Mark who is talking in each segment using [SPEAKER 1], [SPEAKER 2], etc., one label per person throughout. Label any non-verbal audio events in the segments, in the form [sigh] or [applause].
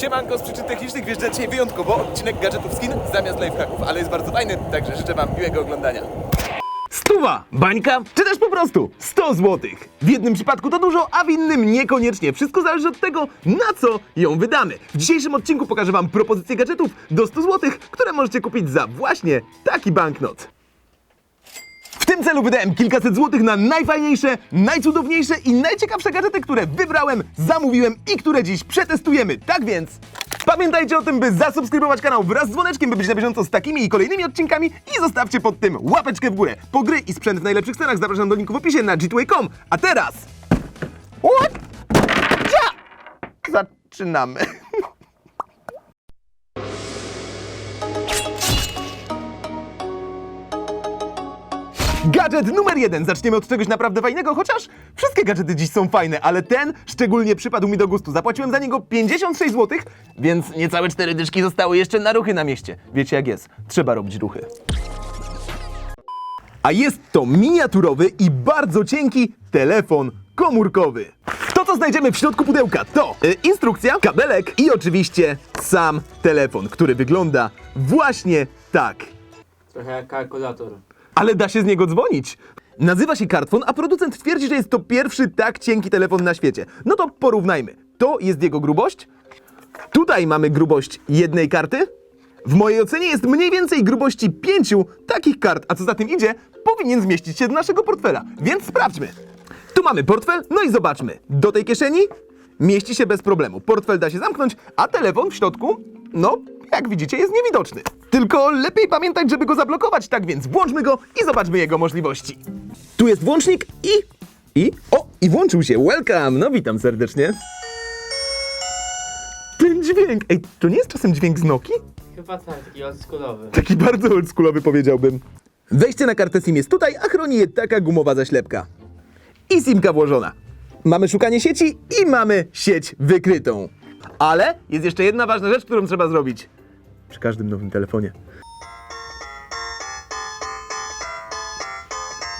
[SPEAKER 1] Siemanko, z przyczyn technicznych wjeżdża dzisiaj wyjątkowo odcinek gadżetów skin zamiast lifehacków, ale jest bardzo fajny, także życzę wam miłego oglądania.
[SPEAKER 2] Stuwa, bańka, czy też po prostu 100 złotych. W jednym przypadku to dużo, a w innym niekoniecznie. Wszystko zależy od tego, na co ją wydamy. W dzisiejszym odcinku pokażę Wam propozycje gadżetów do 100 złotych, które możecie kupić za właśnie taki banknot. Tym celu wydałem kilkaset złotych na najfajniejsze, najcudowniejsze i najciekawsze gadżety, które wybrałem, zamówiłem i które dziś przetestujemy. Tak więc pamiętajcie o tym, by zasubskrybować kanał wraz z dzwoneczkiem, by być na bieżąco z takimi i kolejnymi odcinkami i zostawcie pod tym łapeczkę w górę. Po gry i sprzęt w najlepszych cenach zapraszam do linku w opisie na g2a.com. A teraz... What? Ja! Zaczynamy. Gadżet numer jeden. Zaczniemy od czegoś naprawdę fajnego, chociaż wszystkie gadżety dziś są fajne, ale ten szczególnie przypadł mi do gustu. Zapłaciłem za niego 56 zł, więc niecałe cztery dyszki zostały jeszcze na ruchy na mieście. Wiecie jak jest, trzeba robić ruchy. A jest to miniaturowy i bardzo cienki telefon komórkowy. To, co znajdziemy w środku pudełka, to y, instrukcja, kabelek i oczywiście sam telefon, który wygląda właśnie tak.
[SPEAKER 3] Trochę jak kalkulator.
[SPEAKER 2] Ale da się z niego dzwonić. Nazywa się Kartfon, a producent twierdzi, że jest to pierwszy tak cienki telefon na świecie. No to porównajmy. To jest jego grubość. Tutaj mamy grubość jednej karty. W mojej ocenie jest mniej więcej grubości pięciu takich kart, a co za tym idzie, powinien zmieścić się do naszego portfela. Więc sprawdźmy. Tu mamy portfel, no i zobaczmy. Do tej kieszeni mieści się bez problemu. Portfel da się zamknąć, a telefon w środku, no, jak widzicie, jest niewidoczny. Tylko lepiej pamiętać, żeby go zablokować, tak więc włączmy go i zobaczmy jego możliwości. Tu jest włącznik i... i... o! I włączył się. Welcome! No witam serdecznie. Ten dźwięk! Ej, to nie jest czasem dźwięk z Noki?
[SPEAKER 3] Chyba tak, taki oldschoolowy.
[SPEAKER 2] Taki bardzo oldschoolowy powiedziałbym. Wejście na kartę SIM jest tutaj, a chroni je taka gumowa zaślepka. I SIMka włożona. Mamy szukanie sieci i mamy sieć wykrytą. Ale jest jeszcze jedna ważna rzecz, którą trzeba zrobić. Przy każdym nowym telefonie.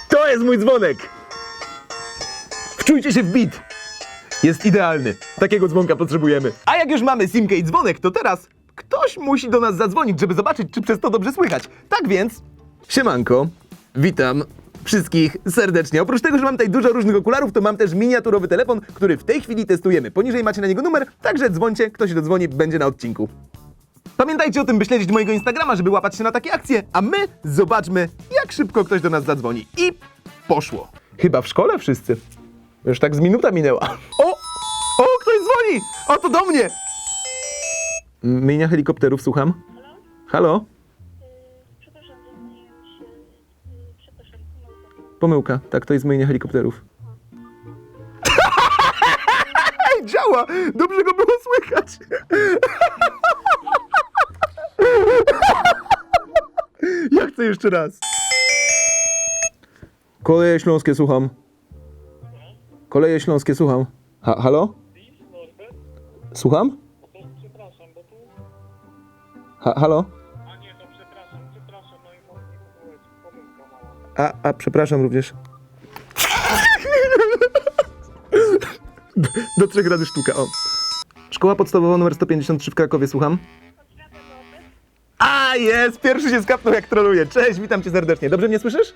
[SPEAKER 2] To jest mój dzwonek! Wczujcie się w bit! Jest idealny. Takiego dzwonka potrzebujemy. A jak już mamy simkę i dzwonek, to teraz ktoś musi do nas zadzwonić, żeby zobaczyć, czy przez to dobrze słychać. Tak więc, siemanko, witam wszystkich serdecznie. Oprócz tego, że mam tutaj dużo różnych okularów, to mam też miniaturowy telefon, który w tej chwili testujemy. Poniżej macie na niego numer, także dzwońcie, kto się dodzwoni, będzie na odcinku. Pamiętajcie o tym, by śledzić mojego Instagrama, żeby łapać się na takie akcje, a my zobaczmy, jak szybko ktoś do nas zadzwoni. I poszło. Chyba w szkole wszyscy. Już tak z minuta minęła. O! O, ktoś dzwoni! O, to do mnie! Myjnia helikopterów, słucham. Halo?
[SPEAKER 4] Przepraszam, się. pomyłka.
[SPEAKER 2] Pomyłka. Tak, to jest myjnia helikopterów. [laughs] Działa! Dobrze go było słychać. [laughs] Ja chcę jeszcze raz. Koleje śląskie, słucham. Koleje śląskie, słucham. Ha, halo? Słucham?
[SPEAKER 4] Przepraszam, bo tu...
[SPEAKER 2] Ha, halo?
[SPEAKER 4] A nie, to przepraszam, przepraszam, no i pomyłka mała.
[SPEAKER 2] A, a przepraszam również. Do trzech razy sztuka, o. Szkoła podstawowa numer 153 w Krakowie, słucham. Jest! Pierwszy się skapnął jak troluje. Cześć, witam cię serdecznie. Dobrze mnie słyszysz?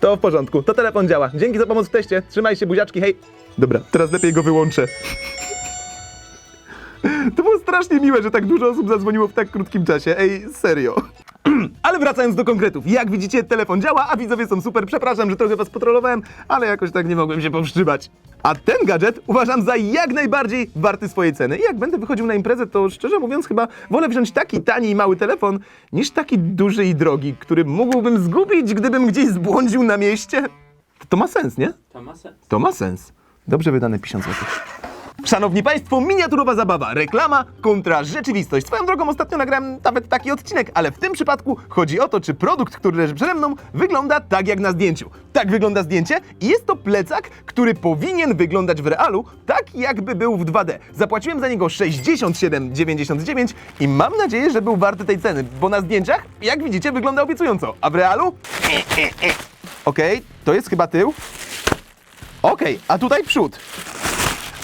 [SPEAKER 2] To w porządku, to telefon działa. Dzięki za pomoc w teście. Trzymaj się, buziaczki, hej. Dobra, teraz lepiej go wyłączę. [laughs] To było strasznie miłe, że tak dużo osób zadzwoniło w tak krótkim czasie. Ej, serio. [clears throat] Ale wracając do konkretów, jak widzicie, telefon działa, a widzowie są super. Przepraszam, że trochę was potrollowałem, ale jakoś tak nie mogłem się powstrzymać. A ten gadżet uważam za jak najbardziej warty swojej ceny. I jak będę wychodził na imprezę, to szczerze mówiąc, chyba wolę wziąć taki tani i mały telefon, niż taki duży i drogi, który mógłbym zgubić, gdybym gdzieś zbłądził na mieście. To, to ma sens, nie?
[SPEAKER 3] To ma sens.
[SPEAKER 2] To ma sens. Dobrze wydane 50 zł. Szanowni Państwo, miniaturowa zabawa, reklama kontra rzeczywistość. Swoją drogą ostatnio nagrałem nawet taki odcinek, ale w tym przypadku chodzi o to, czy produkt, który leży przede mną, wygląda tak jak na zdjęciu. Tak wygląda zdjęcie i jest to plecak, który powinien wyglądać w realu tak jakby był w 2D. Zapłaciłem za niego 67,99 i mam nadzieję, że był warty tej ceny, bo na zdjęciach, jak widzicie, wygląda obiecująco, a w realu... Okej, to jest chyba tył. Okej, a tutaj przód.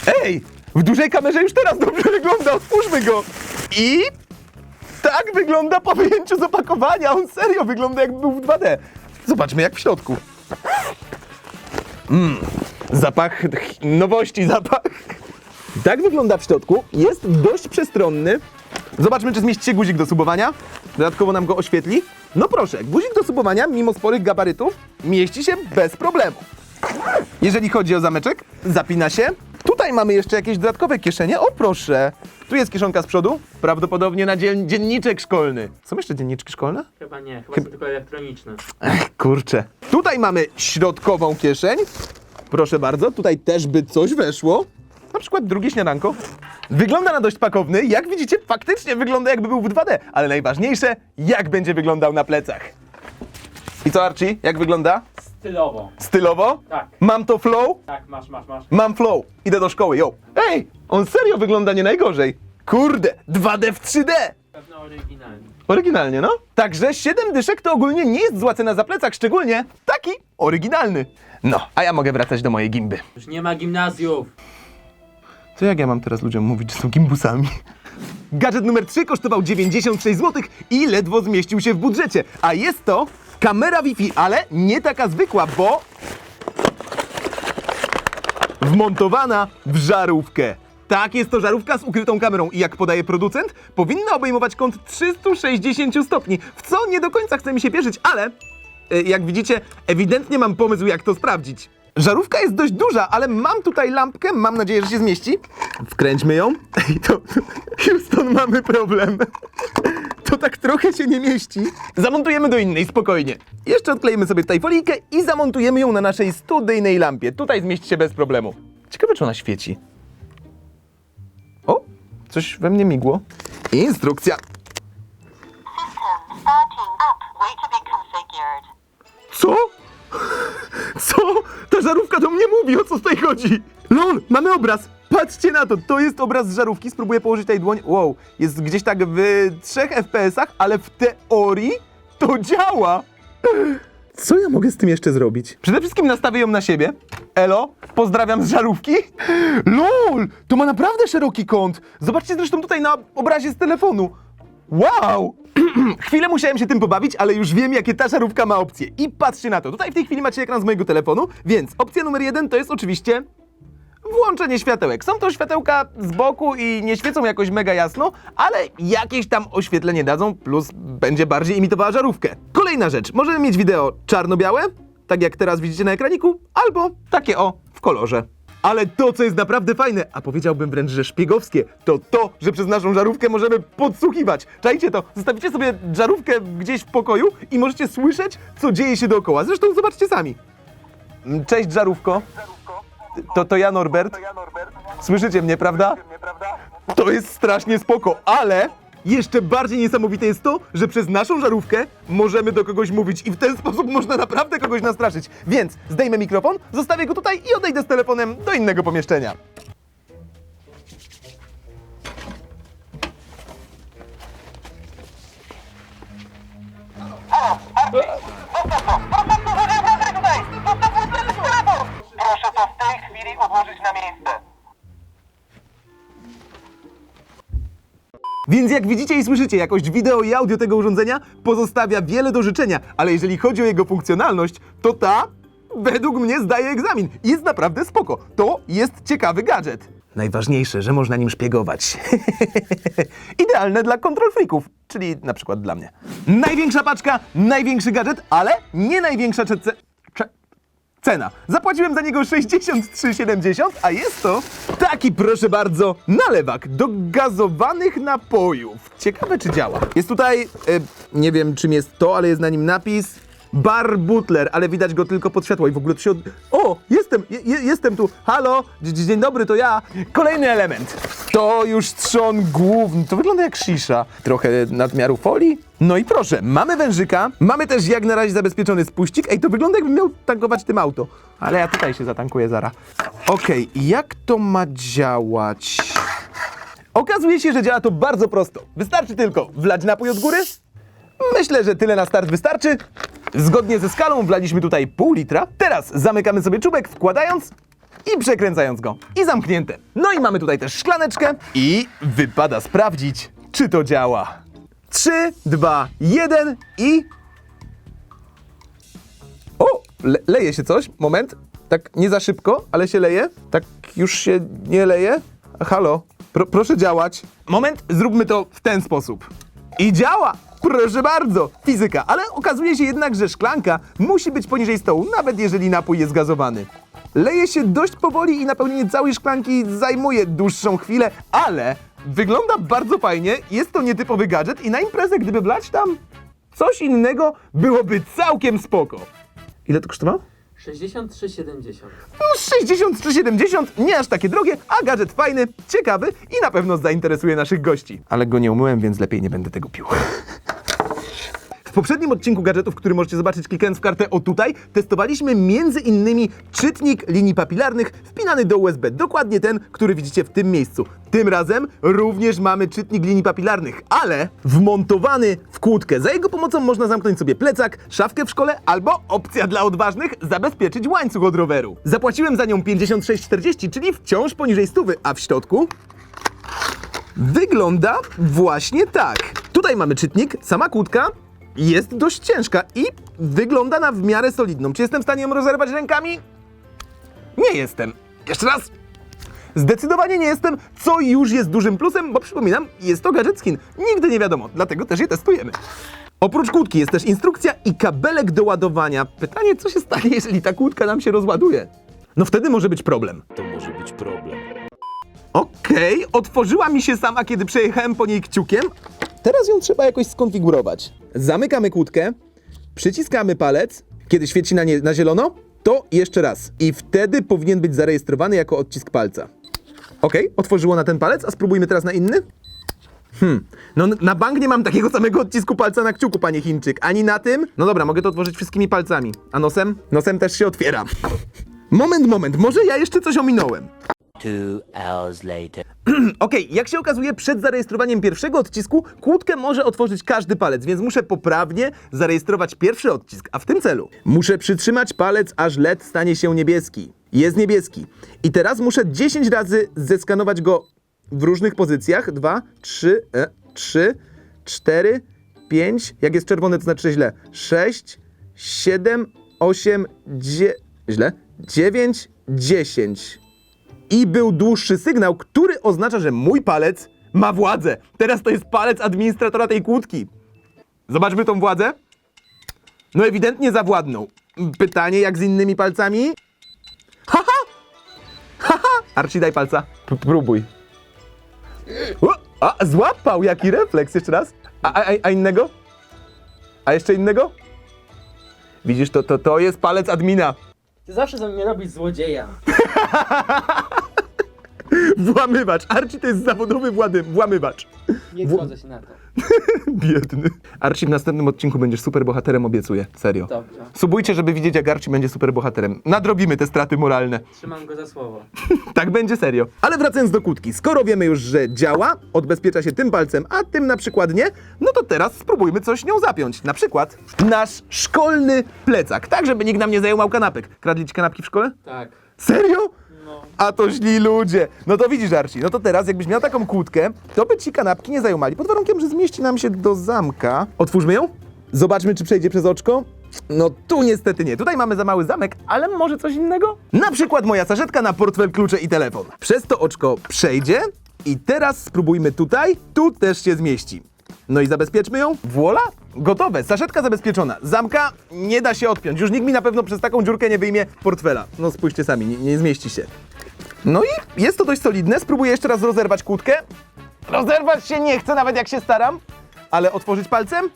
[SPEAKER 2] Ej, W dużej kamerze już teraz dobrze wygląda, otwórzmy go. I tak wygląda po wyjęciu z opakowania. On serio wygląda jakby był w 2D. Zobaczmy jak w środku. Mmm, zapach nowości, zapach. Tak wygląda w środku. Jest dość przestronny. Zobaczmy, czy zmieści się guzik do subowania. Dodatkowo nam go oświetli. No proszę, guzik do subowania, mimo sporych gabarytów, mieści się bez problemu. Jeżeli chodzi o zameczek, zapina się. Tutaj mamy jeszcze jakieś dodatkowe kieszenie. O proszę, tu jest kieszonka z przodu, prawdopodobnie na dzien- dzienniczek szkolny. Są jeszcze dzienniczki szkolne?
[SPEAKER 3] Chyba nie, chyba są tylko elektroniczne.
[SPEAKER 2] Ech, kurczę. Tutaj mamy środkową kieszeń. Proszę bardzo, tutaj też by coś weszło. Na przykład drugie śniadanko. Wygląda na dość pakowny. Jak widzicie, faktycznie wygląda jakby był w 2D. Ale najważniejsze, jak będzie wyglądał na plecach. I co, Archie? Jak wygląda?
[SPEAKER 3] Stylowo.
[SPEAKER 2] Stylowo?
[SPEAKER 3] Tak.
[SPEAKER 2] Mam to flow?
[SPEAKER 3] Tak, masz, masz, masz.
[SPEAKER 2] Mam flow. Idę do szkoły, yo. Ej, on serio wygląda nie najgorzej. Kurde, 2D w 3D.
[SPEAKER 3] Pewno oryginalny.
[SPEAKER 2] Oryginalnie, no. Także 7 dyszek to ogólnie nie jest zła cena za plecak, szczególnie taki oryginalny. No, a ja mogę wracać do mojej gimby.
[SPEAKER 3] Już nie ma gimnazjów.
[SPEAKER 2] Co jak ja mam teraz ludziom mówić, że są gimbusami? Gadżet numer 3 kosztował 96 zł i ledwo zmieścił się w budżecie. A jest to kamera Wi-Fi, ale nie taka zwykła, bo wmontowana w żarówkę. Tak, jest to żarówka z ukrytą kamerą i jak podaje producent, powinna obejmować kąt 360 stopni, w co nie do końca chce mi się wierzyć, ale e, jak widzicie, ewidentnie mam pomysł, jak to sprawdzić. Żarówka jest dość duża, ale mam tutaj lampkę, mam nadzieję, że się zmieści. Wkręćmy ją. [laughs] I to... Houston, mamy problem. To tak trochę się nie mieści. Zamontujemy do innej, spokojnie. Jeszcze odklejemy sobie tutaj folijkę i zamontujemy ją na naszej studyjnej lampie. Tutaj zmieści się bez problemu. Ciekawe, czy ona świeci. O, coś we mnie migło. Instrukcja. Co? Co? Ta żarówka do mnie mówi, o co tutaj chodzi? Lol, mamy obraz. Patrzcie na to, to jest obraz z żarówki. Spróbuję położyć tutaj dłoń. Wow, jest gdzieś tak w 3 FPS-ach, ale w teorii to działa. Co ja mogę z tym jeszcze zrobić? Przede wszystkim nastawię ją na siebie. Elo, pozdrawiam z żarówki. LOL, to ma naprawdę szeroki kąt. Zobaczcie zresztą tutaj na obrazie z telefonu. Wow! [clears throat] Chwilę musiałem się tym pobawić, ale już wiem, jakie ta żarówka ma opcje. I patrzcie na to. Tutaj w tej chwili macie ekran z mojego telefonu, więc opcja numer jeden to jest oczywiście włączenie światełek. Są to światełka z boku i nie świecą jakoś mega jasno, ale jakieś tam oświetlenie dadzą, plus będzie bardziej imitowała żarówkę. Kolejna rzecz. Możemy mieć wideo czarno-białe, tak jak teraz widzicie na ekraniku, albo takie o, w kolorze. Ale to, co jest naprawdę fajne, a powiedziałbym wręcz, że szpiegowskie, to to, że przez naszą żarówkę możemy podsłuchiwać. Czajcie to, zostawicie sobie żarówkę gdzieś w pokoju i możecie słyszeć, co dzieje się dookoła. Zresztą zobaczcie sami. Mm, Cześć żarówko. To, to ja Norbert. Słyszycie mnie, prawda? To jest strasznie spoko, ale jeszcze bardziej niesamowite jest to, że przez naszą żarówkę możemy do kogoś mówić i w ten sposób można naprawdę kogoś nastraszyć. Więc zdejmę mikrofon, zostawię go tutaj i odejdę z telefonem do innego pomieszczenia.
[SPEAKER 5] Proszę to w tej chwili odłożyć na miejsce.
[SPEAKER 2] Więc jak widzicie i słyszycie, jakość wideo i audio tego urządzenia pozostawia wiele do życzenia, ale jeżeli chodzi o jego funkcjonalność, to ta według mnie zdaje egzamin. Jest naprawdę spoko. To jest ciekawy gadżet. Najważniejsze, że można nim szpiegować. [laughs] Idealne dla kontrol freaków, czyli na przykład dla mnie. Największa paczka, największy gadżet, ale nie największa cze- cze- cze- Cena. Zapłaciłem za niego 63,70, a jest to taki, proszę bardzo, nalewak do gazowanych napojów. Ciekawe, czy działa. Jest tutaj, e, nie wiem czym jest to, ale jest na nim napis Bar Butler, ale widać go tylko pod światło i w ogóle to się od... O, jestem, je, je- jestem tu, halo, Dzie- dzień dobry, to ja. Kolejny element. To już trzon główny, to wygląda jak szisza. Trochę nadmiaru folii. No i proszę, mamy wężyka, mamy też jak na razie zabezpieczony spuścik. Ej, to wygląda jakbym miał tankować tym auto. Ale ja tutaj się zatankuję zara. Okej, jak to ma działać? Okazuje się, że działa to bardzo prosto. Wystarczy tylko wlać napój od góry. Myślę, że tyle na start wystarczy. Zgodnie ze skalą wlaliśmy tutaj pół litra. Teraz zamykamy sobie czubek, wkładając i przekręcając go. I zamknięte. No i mamy tutaj też szklaneczkę i wypada sprawdzić, czy to działa. 3, 2, 1 i... O, le leje się coś. Moment. Tak nie za szybko, ale się leje. Tak już się nie leje. Halo, Pro proszę działać. Moment, zróbmy to w ten sposób. I działa! Proszę bardzo, fizyka. Ale okazuje się jednak, że szklanka musi być poniżej stołu, nawet jeżeli napój jest gazowany. Leje się dość powoli i napełnienie całej szklanki zajmuje dłuższą chwilę, ale wygląda bardzo fajnie. Jest to nietypowy gadżet i na imprezę, gdyby wlać tam coś innego, byłoby całkiem spoko. Ile to kosztowało?
[SPEAKER 3] 63,70.
[SPEAKER 2] No 63,70, nie aż takie drogie, a gadżet fajny, ciekawy i na pewno zainteresuje naszych gości. Ale go nie umyłem, więc lepiej nie będę tego pił. [laughs] W poprzednim odcinku gadżetów, który możecie zobaczyć klikając w kartę o tutaj, testowaliśmy między innymi czytnik linii papilarnych wpinany do USB. Dokładnie ten, który widzicie w tym miejscu. Tym razem również mamy czytnik linii papilarnych, ale wmontowany w kłódkę. Za jego pomocą można zamknąć sobie plecak, szafkę w szkole albo opcja dla odważnych zabezpieczyć łańcuch od roweru. Zapłaciłem za nią 56,40, czyli wciąż poniżej stówy, a w środku wygląda właśnie tak. Tutaj mamy czytnik, sama kłódka jest dość ciężka i wygląda na w miarę solidną. Czy jestem w stanie ją rozerwać rękami? Nie jestem. Jeszcze raz. Zdecydowanie nie jestem, co już jest dużym plusem, bo przypominam, jest to gadżet skin. Nigdy nie wiadomo, dlatego też je testujemy. Oprócz kłódki jest też instrukcja i kabelek do ładowania. Pytanie, co się stanie, jeżeli ta kłódka nam się rozładuje? No wtedy może być problem.
[SPEAKER 6] To może być problem.
[SPEAKER 2] Okej, otworzyła mi się sama, kiedy przejechałem po niej kciukiem. Teraz ją trzeba jakoś skonfigurować. Zamykamy kłódkę, przyciskamy palec, kiedy świeci na, nie, na zielono, to jeszcze raz. I wtedy powinien być zarejestrowany jako odcisk palca. Okej, otworzyło na ten palec, a spróbujmy teraz na inny. Hmm, no na bank nie mam takiego samego odcisku palca na kciuku, panie Chińczyk. Ani na tym. No dobra, mogę to otworzyć wszystkimi palcami. A nosem? Nosem też się otwiera. [laughs] Moment, moment, może ja jeszcze coś ominąłem.
[SPEAKER 7] Two hours later. [clears throat]
[SPEAKER 2] Okej, jak się okazuje, przed zarejestrowaniem pierwszego odcisku kłódkę może otworzyć każdy palec, więc muszę poprawnie zarejestrować pierwszy odcisk, a w tym celu muszę przytrzymać palec, aż LED stanie się niebieski. Jest niebieski. I teraz muszę 10 razy zeskanować go w różnych pozycjach. 2, 3, e, 3, 4, 5. Jak jest czerwony, to znaczy źle. 6, 7, 8, 9, źle. 9, 10 i był dłuższy sygnał, który oznacza, że mój palec ma władzę. Teraz to jest palec administratora tej kłódki. Zobaczmy tą władzę. No ewidentnie zawładnął. Pytanie, jak z innymi palcami? Haha! Haha! Archie, daj palca. P- próbuj. O, a, złapał! Jaki refleks? Jeszcze raz. A, a, a innego? A jeszcze innego? Widzisz, to, to, to jest palec admina.
[SPEAKER 3] Ty zawsze ze mnie robisz złodzieja. [laughs] [laughs]
[SPEAKER 2] Włamywacz. Archie to jest zawodowy włady, włamywacz.
[SPEAKER 3] Nie zgodzę się na to. [laughs]
[SPEAKER 2] Biedny. Archie w następnym odcinku będziesz super bohaterem, obiecuję. Serio.
[SPEAKER 3] Dobrze.
[SPEAKER 2] Subujcie, żeby widzieć, jak Archie będzie super bohaterem. Nadrobimy te straty moralne.
[SPEAKER 3] Trzymam go za słowo. [laughs]
[SPEAKER 2] Tak będzie serio. Ale wracając do kłódki. Skoro wiemy już, że działa, odbezpiecza się tym palcem, a tym na przykład nie, no to teraz spróbujmy coś nią zapiąć. Na przykład nasz szkolny plecak. Tak, żeby nikt nam nie zajmował kanapek. Kradli ci kanapki w szkole?
[SPEAKER 3] Tak.
[SPEAKER 2] Serio? A to źli ludzie. No to widzisz, Arci, no to teraz jakbyś miał taką kłódkę, to by ci kanapki nie zajumali. Pod warunkiem, że zmieści nam się do zamka. Otwórzmy ją. Zobaczmy, czy przejdzie przez oczko. No tu niestety nie. Tutaj mamy za mały zamek, ale może coś innego? Na przykład moja saszetka na portfel, klucze i telefon. Przez to oczko przejdzie i teraz spróbujmy tutaj. Tu też się zmieści. No i zabezpieczmy ją. Voila! Gotowe. Saszetka zabezpieczona. Zamka nie da się odpiąć. Już nikt mi na pewno przez taką dziurkę nie wyjmie portfela. No spójrzcie sami, nie, nie zmieści się. No i jest to dość solidne. Spróbuję jeszcze raz rozerwać kłódkę. Rozerwać się nie chcę, nawet jak się staram. Ale otworzyć palcem?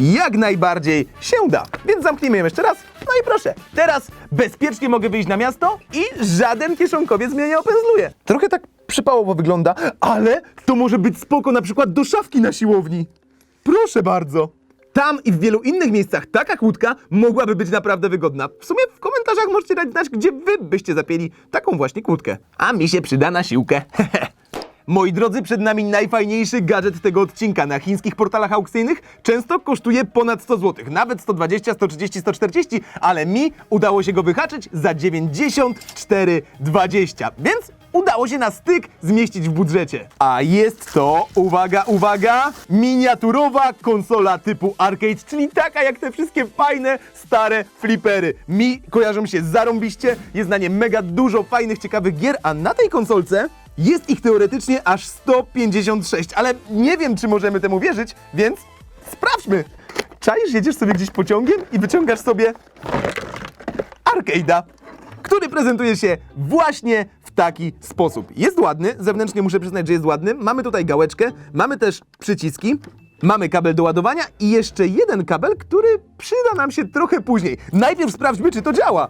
[SPEAKER 2] Jak najbardziej się da. Więc zamknijmy ją jeszcze raz. No i proszę, teraz bezpiecznie mogę wyjść na miasto i żaden kieszonkowiec mnie nie opędzluje. Trochę tak przypałowo wygląda, ale to może być spoko na przykład do szafki na siłowni. Proszę bardzo. Tam i w wielu innych miejscach taka kłódka mogłaby być naprawdę wygodna. W sumie w komentarzach możecie dać znać, gdzie wy byście zapięli taką właśnie kłódkę. A mi się przyda na siłkę. [laughs] Moi drodzy, przed nami najfajniejszy gadżet tego odcinka. Na chińskich portalach aukcyjnych często kosztuje ponad 100 zł, nawet 120, 130, 140, ale mi udało się go wyhaczyć za 94,20. Więc udało się na styk zmieścić w budżecie. A jest to, uwaga, uwaga, miniaturowa konsola typu arcade, czyli taka jak te wszystkie fajne, stare flipery. Mi kojarzą się zarąbiście, jest na nie mega dużo fajnych, ciekawych gier, a na tej konsolce jest ich teoretycznie aż 156, ale nie wiem, czy możemy temu wierzyć, więc sprawdźmy. Czaisz, jedziesz sobie gdzieś pociągiem i wyciągasz sobie arcade'a, który prezentuje się właśnie w taki sposób. Jest ładny, zewnętrznie muszę przyznać, że jest ładny. Mamy tutaj gałeczkę, mamy też przyciski, mamy kabel do ładowania i jeszcze jeden kabel, który przyda nam się trochę później. Najpierw sprawdźmy, czy to działa.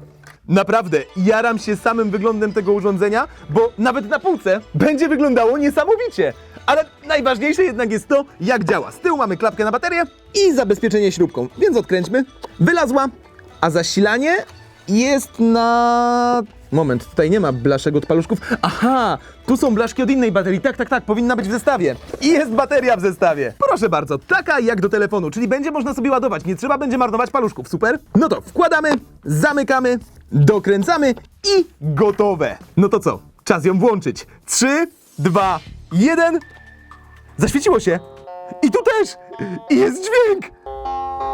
[SPEAKER 2] Naprawdę, jaram się samym wyglądem tego urządzenia, bo nawet na półce będzie wyglądało niesamowicie. Ale najważniejsze jednak jest to, jak działa. Z tyłu mamy klapkę na baterię i zabezpieczenie śrubką, więc odkręćmy. Wylazła, a zasilanie jest na... Moment, tutaj nie ma blaszek od paluszków. Aha, tu są blaszki od innej baterii. Tak, tak, tak, powinna być w zestawie. I jest bateria w zestawie. Proszę bardzo, taka jak do telefonu, czyli będzie można sobie ładować, nie trzeba będzie marnować paluszków, super? No to wkładamy, zamykamy, dokręcamy i gotowe. No to co, czas ją włączyć. 3, 2, 1... Zaświeciło się. I tu też. I jest dźwięk.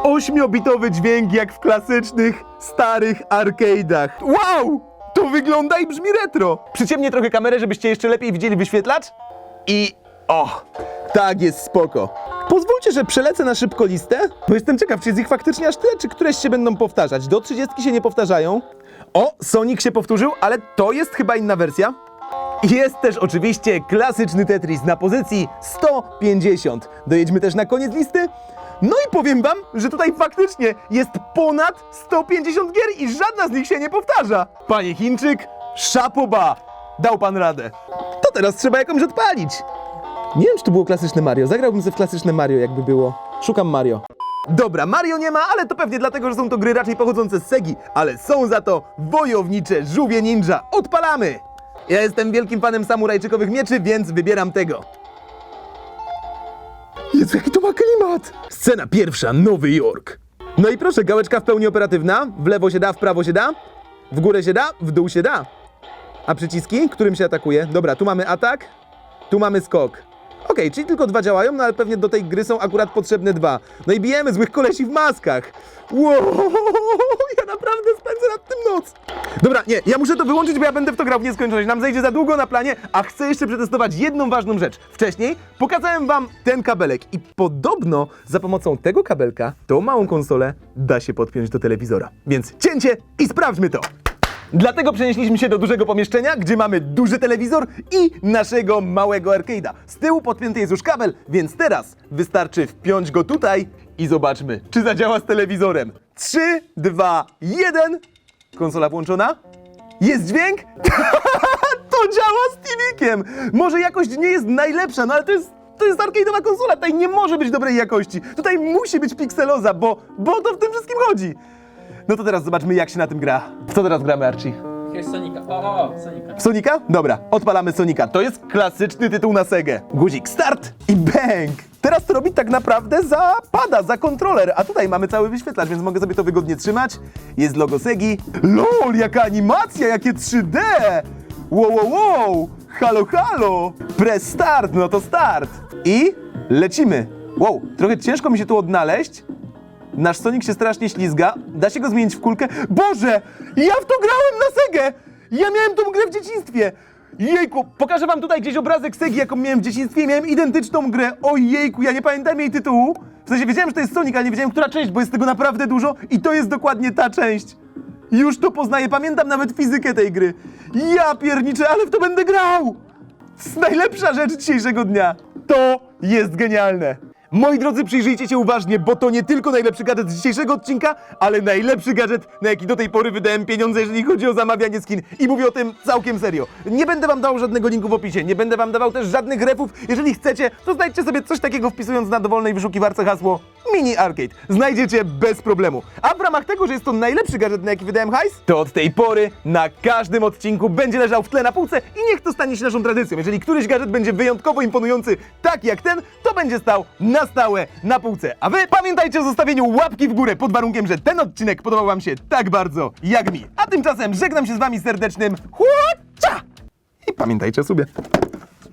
[SPEAKER 2] Ośmiobitowy dźwięk jak w klasycznych, starych arcade'ach. Wow! To wygląda i brzmi retro. Przyciemnię trochę kamerę, żebyście jeszcze lepiej widzieli wyświetlacz. I... O! Tak jest spoko. Pozwólcie, że przelecę na szybko listę, bo jestem ciekaw, czy jest ich faktycznie aż tyle, czy któreś się będą powtarzać. Do 30 się nie powtarzają. O, Sonic się powtórzył, ale to jest chyba inna wersja. Jest też oczywiście klasyczny Tetris na pozycji 150. Dojedźmy też na koniec listy. No i powiem wam, że tutaj faktycznie jest ponad 150 gier i żadna z nich się nie powtarza. Panie Chińczyk, szapoba! Dał pan radę. To teraz trzeba jakąś odpalić. Nie wiem, czy to było klasyczne Mario. Zagrałbym sobie w klasyczne Mario, jakby było. Szukam Mario. Dobra, Mario nie ma, ale to pewnie dlatego, że są to gry raczej pochodzące z Segi, ale są za to wojownicze żółwie ninja. Odpalamy! Ja jestem wielkim fanem samurajczykowych mieczy, więc wybieram tego. Jezu, jaki to ma klimat! Scena pierwsza, Nowy Jork. No i proszę, gałeczka w pełni operatywna. W lewo się da, w prawo się da. W górę się da, w dół się da. A przyciski, którym się atakuje? Dobra, tu mamy atak, tu mamy skok. Okej, czyli tylko dwa działają, no ale pewnie do tej gry są akurat potrzebne dwa. No i bijemy złych kolesi w maskach. Wow, [laughs] ja naprawdę spędzę nad tym noc. Dobra, nie, ja muszę to wyłączyć, bo ja będę w to grał w nieskończoność. Nam zejdzie za długo na planie, a chcę jeszcze przetestować jedną ważną rzecz. Wcześniej pokazałem wam ten kabelek i podobno za pomocą tego kabelka tą małą konsolę da się podpiąć do telewizora. Więc cięcie i sprawdźmy to. Dlatego przenieśliśmy się do dużego pomieszczenia, gdzie mamy duży telewizor i naszego małego arcade'a. Z tyłu podpięty jest już kabel, więc teraz wystarczy wpiąć go tutaj i zobaczmy, czy zadziała z telewizorem. 3, 2, 1. Konsola włączona. Jest dźwięk? [laughs] to działa z TV-kiem. Może jakość nie jest najlepsza, no ale to jest to jest arcade'owa konsola, tutaj nie może być dobrej jakości. Tutaj musi być pikseloza, bo, bo to w tym wszystkim chodzi. No to teraz zobaczmy, jak się na tym gra. W co teraz gramy, Archie?
[SPEAKER 3] Jakiegoś Sonika. O, o, Sonika.
[SPEAKER 2] W Sonika? Dobra, odpalamy Sonika. To jest klasyczny tytuł na Segę. Guzik start i bang! Teraz to robi tak naprawdę za pada, za kontroler, a tutaj mamy cały wyświetlacz, więc mogę sobie to wygodnie trzymać. Jest logo Segi. LOL, jaka animacja, jakie 3D! Wow, wow, wow! Halo, halo! Press start, no to start! I lecimy. Wow, trochę ciężko mi się tu odnaleźć. Nasz Sonic się strasznie ślizga. Da się go zmienić w kulkę. Boże! Ja w to grałem na Segę! Ja miałem tą grę w dzieciństwie! Jejku, pokażę wam tutaj gdzieś obrazek Segi, jaką miałem w dzieciństwie. Miałem identyczną grę. O jejku, ja nie pamiętam jej tytułu. W sensie wiedziałem, że to jest Sonic, ale nie wiedziałem, która część, bo jest tego naprawdę dużo i to jest dokładnie ta część. Już to poznaję, pamiętam nawet fizykę tej gry. Ja pierniczę, ale w to będę grał! To jest najlepsza rzecz dzisiejszego dnia. To jest genialne. Moi drodzy, przyjrzyjcie się uważnie, bo to nie tylko najlepszy gadżet z dzisiejszego odcinka, ale najlepszy gadżet, na jaki do tej pory wydałem pieniądze, jeżeli chodzi o zamawianie skin. I mówię o tym całkiem serio. Nie będę wam dał żadnego linku w opisie, nie będę wam dawał też żadnych refów. Jeżeli chcecie, to znajdźcie sobie coś takiego wpisując na dowolnej wyszukiwarce hasło Mini Arcade. Znajdziecie bez problemu. A w ramach tego, że jest to najlepszy gadżet, na jaki wydałem hajs, to od tej pory na każdym odcinku będzie leżał w tle na półce i niech to stanie się naszą tradycją. Jeżeli któryś gadżet będzie wyjątkowo imponujący, tak jak ten, to będzie stał na stałe na półce. A wy pamiętajcie o zostawieniu łapki w górę pod warunkiem, że ten odcinek podobał wam się tak bardzo jak mi. A tymczasem żegnam się z wami serdecznym chłopca! I pamiętajcie o sobie.